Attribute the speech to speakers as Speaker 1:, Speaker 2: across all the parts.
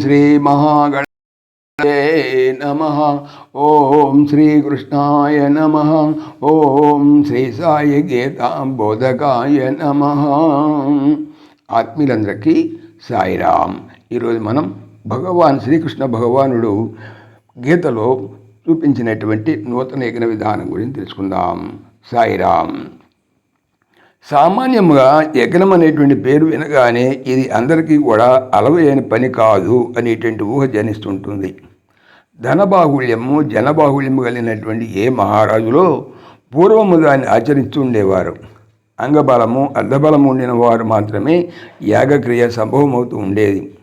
Speaker 1: శ్రీ మహాగణ నమ ఓం శ్రీకృష్ణాయ నమ ఓం శ్రీ సాయి గీతాంబోధకాయ నమ ఆత్మీయులందరికీ సాయిరామ్ ఈరోజు మనం భగవాన్ శ్రీకృష్ణ భగవానుడు గీతలో చూపించినటువంటి నూతన యజ్ఞ విధానం గురించి తెలుసుకుందాం. సాయిరామ్ సామాన్యంగా యజ్ఞం అనేటువంటి పేరు వినగానే ఇది అందరికీ కూడా అలవైన పని కాదు అనేటువంటి ఊహ జనిస్తుంటుంది. ధనబాహుళ్యము జనబాహుళ్యము కలిగినటువంటి ఏ మహారాజులో పూర్వము దాన్ని ఆచరిస్తూ ఉండేవారు. అంగబలము అర్ధబలము ఉండిన వారు మాత్రమే యాగక్రియ సంభవమవుతూ ఉండేది.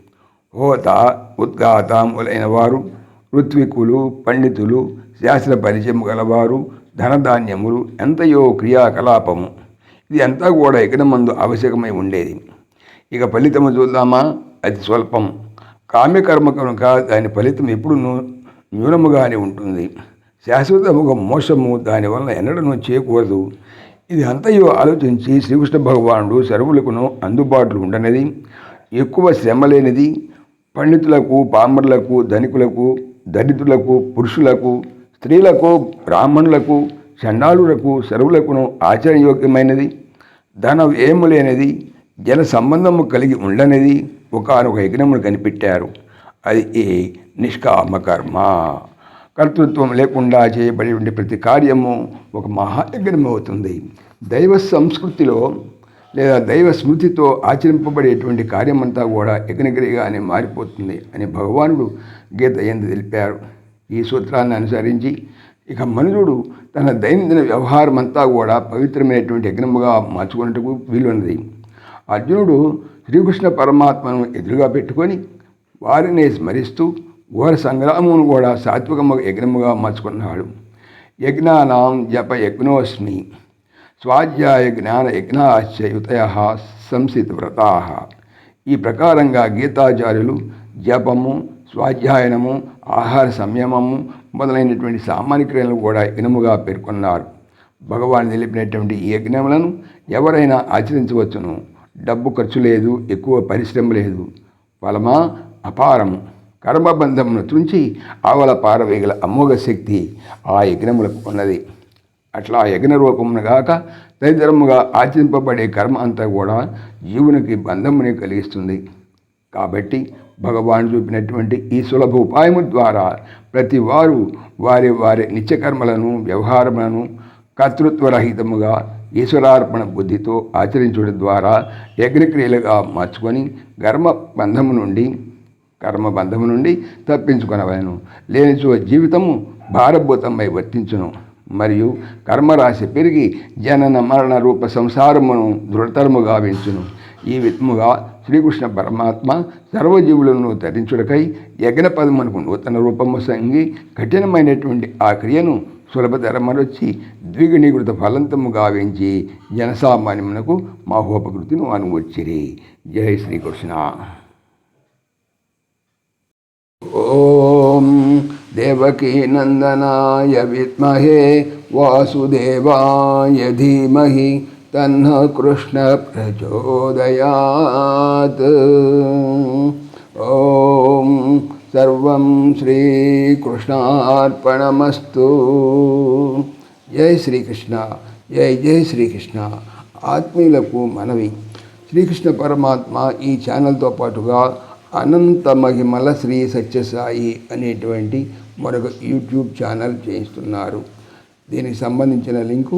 Speaker 1: హోత ఉద్గాత మొదలైన వారు ఋత్వికులు పండితులు శాస్త్ర పరిచయం గలవారు ధనధాన్యములు ఎంతయో క్రియాకలాపము. ఇది అంతా కూడా యజ్ఞమందు ఆవశ్యకమై ఉండేది. ఇక ఫలితము చూద్దామా? అది స్వల్పం. కామ్యకర్మ కనుక దాని ఫలితం ఎప్పుడు న్యూనముగానే ఉంటుంది. శాశ్వతముగా మోసము దానివల్ల ఎన్నడను చేయకూడదు ఇది అంతయో ఆలోచించి శ్రీకృష్ణ భగవానుడు సర్వులకును అందుబాటులో ఉండనిది. ఎక్కువ శ్రమ లేనిది పండితులకు పామరులకు ధనికులకు దరిద్రులకు పురుషులకు స్త్రీలకు బ్రాహ్మణులకు చండాలులకు సర్వులకును ఆచరణయోగ్యమైనది. ధన ఏము లేనిది జన సంబంధము కలిగి ఉండనిది ఒకనొక యజ్ఞమును కనిపెట్టారు. అది ఏ నిష్కామకర్మ కర్తృత్వం లేకుండా చేయబడి ఉండే ప్రతి కార్యము ఒక మహాయజ్ఞం అవుతుంది. దైవ సంస్కృతిలో లేదా దైవ స్మృతితో ఆచరింపబడేటువంటి కార్యమంతా కూడా యజ్ఞగిరిగానే మారిపోతుంది అని భగవానుడు గీత ఎందు తెలిపారు. ఈ సూత్రాన్ని అనుసరించి ఇక మనుషుడు తన దైనందిన వ్యవహారం అంతా కూడా పవిత్రమైనటువంటి యజ్ఞముగా మార్చుకున్నట్టుకు వీలున్నది. అర్జునుడు శ్రీకృష్ణ పరమాత్మను ఎదురుగా పెట్టుకొని వారిని స్మరిస్తూ ఘోర సంగ్రామమును కూడా సాత్వికము యజ్ఞముగా మార్చుకున్నాడు యజ్ఞానాం జప యజ్ఞోస్మి స్వాధ్యాయ జ్ఞాన యజ్ఞాశ్చయుతయ సంసిత వ్రతా ఈ ప్రకారంగా గీతాచార్యులు జపము స్వాధ్యాయనము ఆహార సంయమము మొదలైనటువంటి సామాన్య క్రియలను కూడా ఇనుముగా పేర్కొన్నారు. భగవాన్ నిలిపినటువంటి ఈ యజ్ఞములను ఎవరైనా ఆచరించవచ్చును. డబ్బు ఖర్చు లేదు ఎక్కువ పరిశ్రమ లేదు. ఫలమా? అపారము. కర్మబంధమును తుంచి ఆవల పారవేగల అమోఘ శక్తి ఆ యజ్ఞములకు ఉన్నది. అట్లా యజ్ఞ రూపమును గాక తదితరముగా ఆచరింపబడే కర్మ అంతా కూడా జీవునికి బంధముని కలిగిస్తుంది. కాబట్టి భగవాన్ చూపినటువంటి ఈ సులభ ఉపాయము ద్వారా ప్రతి వారు వారి వారి నిత్యకర్మలను వ్యవహారములను కర్తృత్వరహితముగా ఈశ్వరార్పణ బుద్ధితో ఆచరించడం ద్వారా యజ్ఞక్రియలుగా మార్చుకొని కర్మ బంధము నుండి కర్మబంధము నుండి తప్పించుకొనవలను. లేనిచో జీవితము భారభూతమై వర్తించును. మరియు కర్మరాశి పెరిగి జనన మరణ రూప సంసారమును దృఢతరముగా గావించును ఈ విధముగా శ్రీకృష్ణ పరమాత్మ సర్వజీవులను ధరించుడకై యజ్ఞ పదమునకు నూతన రూపము సంగి కఠినమైనటువంటి ఆ క్రియను సులభతరమరొచ్చి ద్విగుణీకృత ఫలంతము గావించి జనసామాన్యమునకు మహోపకృతిని అనువచ్చిరి. జై శ్రీకృష్ణ. ఓం దేవకీనందనాయ విద్మహే వాసుదేవాయ ధీమహి తన్న కృష్ణ ప్రచోదయాత్ ఓం సర్వం శ్రీకృష్ణార్పణమస్తు జై శ్రీకృష్ణ జై జై శ్రీకృష్ణ ఆత్మీయులకు మనవి. శ్రీకృష్ణ పరమాత్మ ఈ ఛానల్తో పాటుగా అనంత మహిమల శ్రీ సత్యసాయి అనేటువంటి మరొక యూట్యూబ్ ఛానల్ చేయిస్తున్నారు. దీనికి సంబంధించిన లింకు